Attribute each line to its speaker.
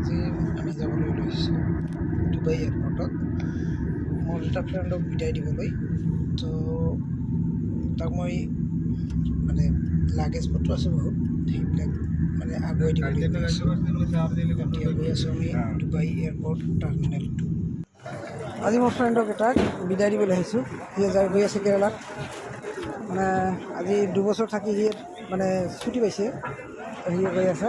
Speaker 1: আজি আমি যাবলৈ লৈছোঁ ডুবাই এয়াৰপৰ্টত মোৰ এটা ফ্ৰেণ্ডক বিদায় দিবলৈ তো তাক মই মানে লাগেজ পত্ৰ আছে বহুত সেইবিলাক মানে আগুৱাই দিবলৈ গৈ আছোঁ এতিয়া গৈ আছোঁ আমি ডুবাই এয়াৰপৰ্ট টাৰ্মিনেল টু। আজি মোৰ ফ্ৰেণ্ডক এটাক বিদায় দিবলৈ আহিছোঁ। সি যাই গৈ আছে কেৰেলাত। মানে আজি দুবছৰ থাকি সি মানে ছুটি পাইছে। সি গৈ আছে।